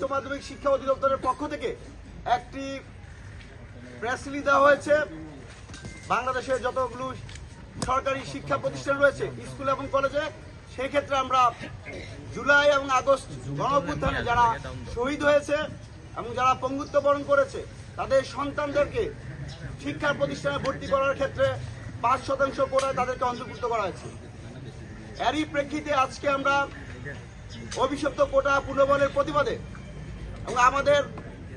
উচ্চ মাধ্যমিক শিক্ষা অধিদপ্তরের পক্ষ থেকে একটি প্রেস রিলিজ দেওয়া হয়েছে। বাংলাদেশের যতগুলো সরকারি শিক্ষা প্রতিষ্ঠান রয়েছে, স্কুল এবং কলেজে সেই ক্ষেত্রে আমরা জুলাই এবং আগস্ট গণঅভ্যুত্থানে যারা শহীদ হয়েছে এবং যারা পঙ্গুত্ব বরণ করেছে, তাদের সন্তানদেরকে শিক্ষা প্রতিষ্ঠানে ভর্তি করার ক্ষেত্রে পাঁচ শতাংশ করে তাদেরকে অন্তর্ভুক্ত করা হয়েছে। এরই প্রেক্ষিতে আজকে আমরা অভিশপ্ত কোটা পুনর্বলের প্রতিবাদে এবং আমাদের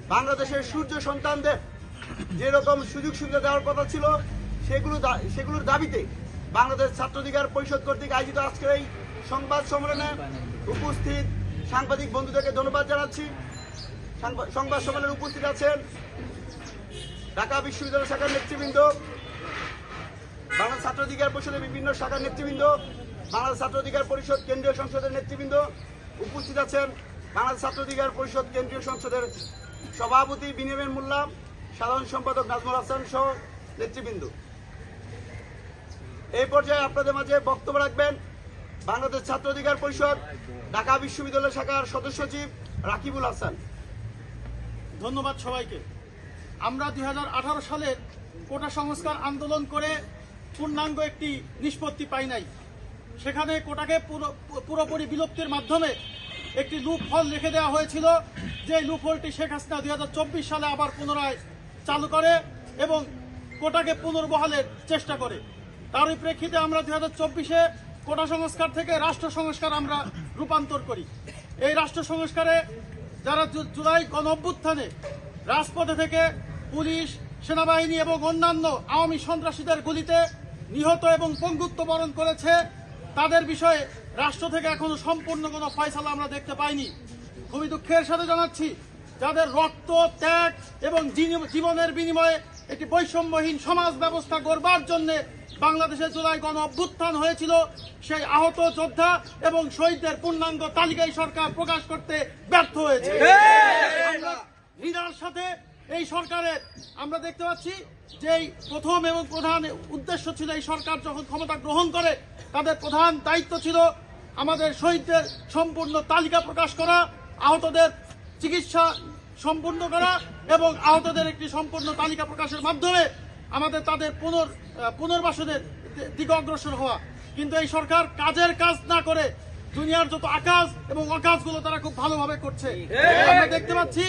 বাংলাদেশের সূর্য সন্তানদের যেরকম সুযোগ সুবিধা দেওয়ার কথা ছিল, সেগুলো সেগুলোর দাবিতে বাংলাদেশ ছাত্রাধিকার পরিষদ কর্তৃক আয়োজিত আজকের এই সংবাদ সম্মেলনে উপস্থিত সাংবাদিক বন্ধুদেরকে ধন্যবাদ জানাচ্ছি। সাংবা- সংবাদ সম্মেলনে উপস্থিত আছেন ঢাকা বিশ্ববিদ্যালয় শাখার নেতৃবৃন্দ, বাংলাদেশ ছাত্র অধিকার পরিষদের বিভিন্ন শাখার নেতৃবৃন্দ, বাংলাদেশ ছাত্র অধিকার পরিষদ কেন্দ্রীয় সংসদের নেতৃবৃন্দ উপস্থিত আছেন বাংলাদেশ ছাত্র অধিকার পরিষদ কেন্দ্রীয় সংসদের সভাপতি বিনিময় মোল্লা, সাধারণ সম্পাদক নাজমুল হাসান সহ নেতৃবৃন্দ। এই পর্যায়ে আপনাদের মাঝে বক্তব্য রাখবেন বাংলাদেশ ছাত্র অধিকার পরিষদ, ঢাকা বিশ্ববিদ্যালয় শাখার সদস্য সচিব রাকিবুল হাসান। ধন্যবাদ সবাইকে। আমরা দুই সালের কোটা সংস্কার আন্দোলন করে পূর্ণাঙ্গ একটি নিষ্পত্তি পাই নাই। সেখানে কোটাকে পুরো- পুরোপুরি বিলুপ্তির মাধ্যমে একটি লুপ হল রেখে দেওয়া হয়েছিল যে লুপ হলটি শেখ হাসিনা দুই হাজার চব্বিশ সালে আবার পুনরায় চালু করে এবং কোটাকে পুনর্বহালের চেষ্টা করে। তারই প্রেক্ষিতে আমরা দুই হাজার চব্বিশে কোটা সংস্কার থেকে রাষ্ট্র সংস্কার আমরা রূপান্তর করি। এই রাষ্ট্র সংস্কারে যারা জুলাই গণ অভ্যুত্থানে রাজপথে থেকে পুলিশ, সেনাবাহিনী এবং অন্যান্য আওয়ামী সন্ত্রাসীদের গুলিতে নিহত এবং পঙ্গুত্ব বরণ করেছে, তাদের বিষয়ে রাষ্ট্র থেকে এখনও সম্পূর্ণ কোনো ফয়সালা আমরা দেখতে পাইনি। খুবই দুঃখের সাথে জানাচ্ছি, যাদের রক্ত, ত্যাগ এবং জীবনের বিনিময়ে একটি বৈষম্যহীন সমাজ ব্যবস্থা গড়বার জন্য বাংলাদেশে জুলাই গণ অভ্যুত্থান হয়েছিল, সেই আহত যোদ্ধা এবং শহীদদের পূর্ণাঙ্গ তালিকায় সরকার প্রকাশ করতে ব্যর্থ হয়েছে। সাথে এই সরকারের আমরা দেখতে পাচ্ছি যে প্রথম এবং প্রধান উদ্দেশ্য ছিল এই সরকার যখন ক্ষমতা গ্রহণ করে, তাদের প্রধান দায়িত্ব ছিল আমাদের শহীদদের সম্পূর্ণ তালিকা প্রকাশ করা, আহতদের চিকিৎসা সম্পূর্ণ করা এবং আহতদের একটি সম্পূর্ণ তালিকা প্রকাশের মাধ্যমে আমাদের তাদের পুনর পুনর্বাসনের দিকে অগ্রসর হওয়া। কিন্তু এই সরকার কাজের কাজ না করে দুনিয়ার যত আকাশ এবং অকাশগুলো তারা খুব ভালোভাবে করছে। আমরা দেখতে পাচ্ছি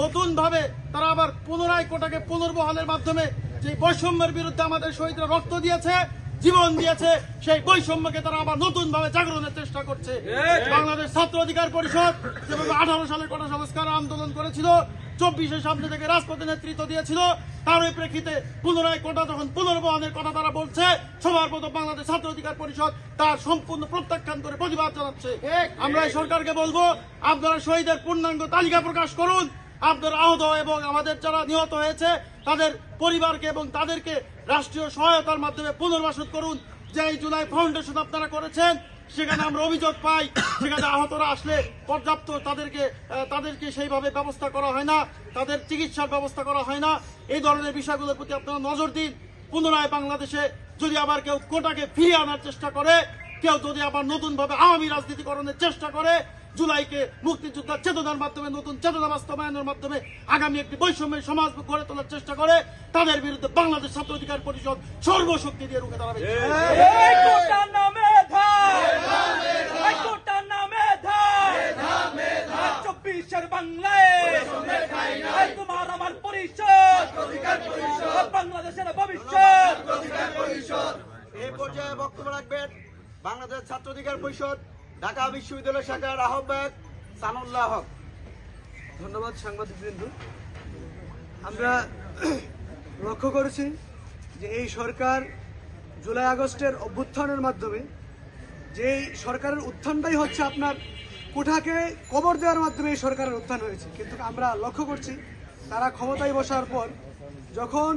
নতুন ভাবে তারা আবার পুনরায় কোটাকে পুনর্বহালের মাধ্যমে যে বৈষম্যের বিরুদ্ধে আমাদের শহীদরা রক্ত দিয়েছে জীবন দিয়েছে সেই বৈষম্যকে তারা আবার নতুন ভাবে জাগরণের চেষ্টা করছে। বাংলাদেশ ছাত্র অধিকার পরিষদ যেভাবে আঠারো সালে কোটা সংস্কার আন্দোলন করেছিল চব্বিশের সামনে থেকে রাজপথে নেতৃত্ব দিয়েছিল তার ওই প্রেক্ষিতে পুনরায় কোটা যখন পুনর্বহনের কথা তারা বলছে সবার মতো বাংলাদেশ ছাত্র অধিকার পরিষদ তার সম্পূর্ণ প্রত্যাখ্যান করে প্রতিবাদ জানাচ্ছে। আমরা এই সরকারকে বলব আপনারা শহীদের পূর্ণাঙ্গ তালিকা প্রকাশ করুন আপনার আহত এবং আমাদের যারা নিহত হয়েছে, তাদের পরিবারকে এবং তাদেরকে রাষ্ট্রীয় সহায়তার মাধ্যমে পুনর্বাসন করুন যে জুলাই ফাউন্ডেশন আপনারা করেছেন, সেখানে আমরা অভিযোগ পাই, সেখানে আহতরা আসলে পর্যাপ্ত তাদেরকে তাদেরকে সেইভাবে ব্যবস্থা করা হয় না, তাদের চিকিৎসার ব্যবস্থা করা হয় না। এই ধরনের বিষয়গুলোর প্রতি আপনারা নজর দিন। পুনরায় বাংলাদেশে যদি আবার কেউ কোটাকে ফিরিয়ে আনার চেষ্টা করে, কেউ যদি আবার নতুনভাবে আওয়ামী রাজনীতিকরণের চেষ্টা করে জুলাইকে মুক্তিযোদ্ধার চেতনার মাধ্যমে নতুন চেতনা বাস্তবায়নের মাধ্যমে আগামী একটি বৈষম্যের সমাজ গড়ে তোলার চেষ্টা করে তাদের বিরুদ্ধে বাংলাদেশ ছাত্র অধিকার পরিষদ সর্বশক্তি দিয়ে রুখে দাঁড়াবে। চব্বিশের বাংলায় তোমার আমার পরিষদ। বাংলাদেশের ভবিষ্যৎ। এই পর্যায়ে বক্তব্য রাখবেন বাংলাদেশ ছাত্র অধিকার পরিষদ। ঢাকা বিশ্ববিদ্যালয় শাখার আহ্বায়ক সানুল্লাহ হক। ধন্যবাদ সাংবাদিক সাংবাদিকবৃন্দ আমরা লক্ষ্য করেছি যে এই সরকার জুলাই আগস্টের অভ্যুত্থানের মাধ্যমে যেই সরকারের উত্থানটাই হচ্ছে আপনার কোঠাকে কবর দেওয়ার মাধ্যমে এই সরকারের উত্থান হয়েছে। কিন্তু আমরা লক্ষ্য করছি, তারা ক্ষমতায় বসার পর যখন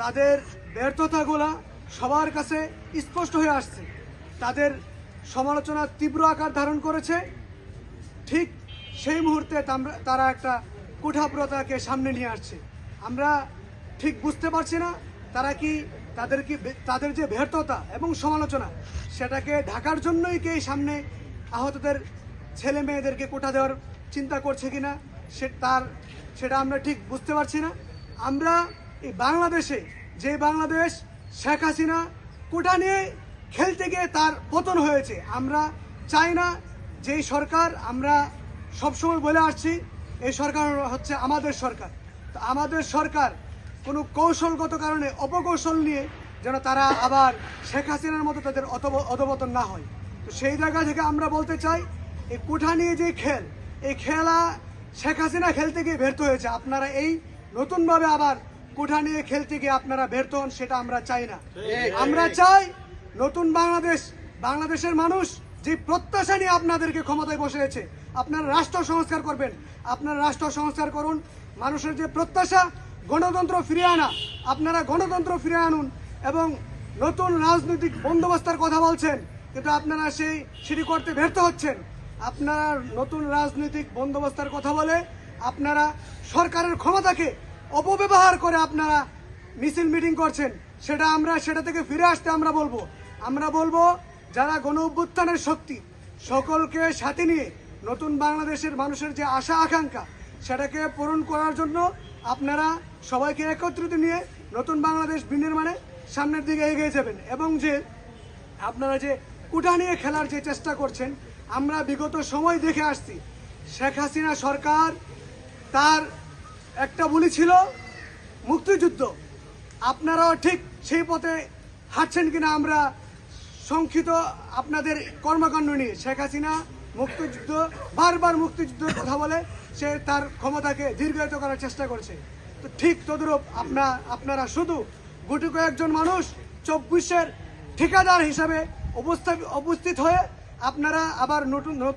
তাদের ব্যর্থতাগুলা সবার কাছে স্পষ্ট হয়ে আসছে, তাদের সমালোচনা তীব্র আকার ধারণ করেছে। ঠিক সেই মুহূর্তে তারা একটা কুঠাপ্রতাকে সামনে নিয়ে আসছে। আমরা ঠিক বুঝতে পারছি না, তারা কি তাদের কি তাদের যে ব্যর্থতা এবং সমালোচনা, সেটাকে ঢাকার জন্যই কি সামনে আহতদের ছেলে মেয়েদেরকে কোঠা দেওয়ার চিন্তা করছে কি না সে তার সেটা আমরা ঠিক বুঝতে পারছি না। আমরা এই বাংলাদেশে যে বাংলাদেশ, শেখ হাসিনা কোটা নিয়ে খেলতে গিয়ে তার পতন হয়েছে। আমরা চাই না যে সরকার আমরা সবসময় বলে আসছি এই সরকার হচ্ছে আমাদের সরকার। তো আমাদের সরকার কোনো কৌশলগত কারণে অপকৌশল নিয়ে যেন তারা আবার শেখ হাসিনার মতো তাদের অধপতন না হয়। তো সেই জায়গা থেকে আমরা বলতে চাই এই কোঠা নিয়ে যে খেল এই খেলা শেখ হাসিনা খেলতে গিয়ে ব্যর্থ হয়েছে। আপনারা এই নতুনভাবে আবার কোঠা নিয়ে খেলতে গিয়ে আপনারা ব্যর্থ হন সেটা আমরা চাই না। আমরা চাই নতুন বাংলাদেশ, বাংলাদেশের মানুষ যে প্রত্যাশা নিয়ে আপনাদেরকে ক্ষমতায় বসিয়েছে, আপনারা রাষ্ট্র সংস্কার করবেন। আপনারা রাষ্ট্র সংস্কার করুন, মানুষের যে প্রত্যাশা, গণতন্ত্র ফিরিয়ে আনা, আপনারা গণতন্ত্র ফিরে আনুন এবং নতুন রাজনৈতিক বন্দোবস্তার কথা বলছেন, কিন্তু আপনারা সেই সেটি করতে ব্যর্থ হচ্ছেন। আপনারা নতুন রাজনৈতিক বন্দোবস্তার কথা বলে আপনারা সরকারের ক্ষমতাকে অপব্যবহার করে আপনারা মিছিল মিটিং করছেন। সেটা আমরা, সেটা থেকে ফিরে আসতে আমরা বলব। আমরা বলব, যারা গণ অভ্যুত্থানের শক্তি, সকলকে সাথে নিয়ে নতুন বাংলাদেশের মানুষের যে আশা, আকাঙ্ক্ষা, সেটাকে পূরণ করার জন্য আপনারা সবাইকে একত্রিত নিয়ে নতুন বাংলাদেশ বিনির্মাণে সামনের দিকে এগিয়ে যাবেন। এবং যে আপনারা যে কুটা নিয়ে খেলার যে চেষ্টা করছেন, আমরা বিগত সময় দেখে আসছি, শেখ হাসিনা সরকার তার একটা বলি ছিল, মুক্তিযুদ্ধ। আপনারাও ঠিক সেই পথে হাঁটছেন কিনা আমরা সংক্ষিপ্ত আপনাদের কর্মকাণ্ড নিয়ে শেখ হাসিনা মুক্তিযুদ্ধ, বারবার মুক্তিযুদ্ধের কথা বলে, সে তার ক্ষমতাকে দীর্ঘায়িত করার চেষ্টা করছে। তো ঠিক তদরূপ আপনার আপনারা শুধু গুটি কয়েকজন মানুষ চব্বিশের ঠিকাদার হিসাবে উপস্থিত হয়ে আপনারা আবার নতুন নতুন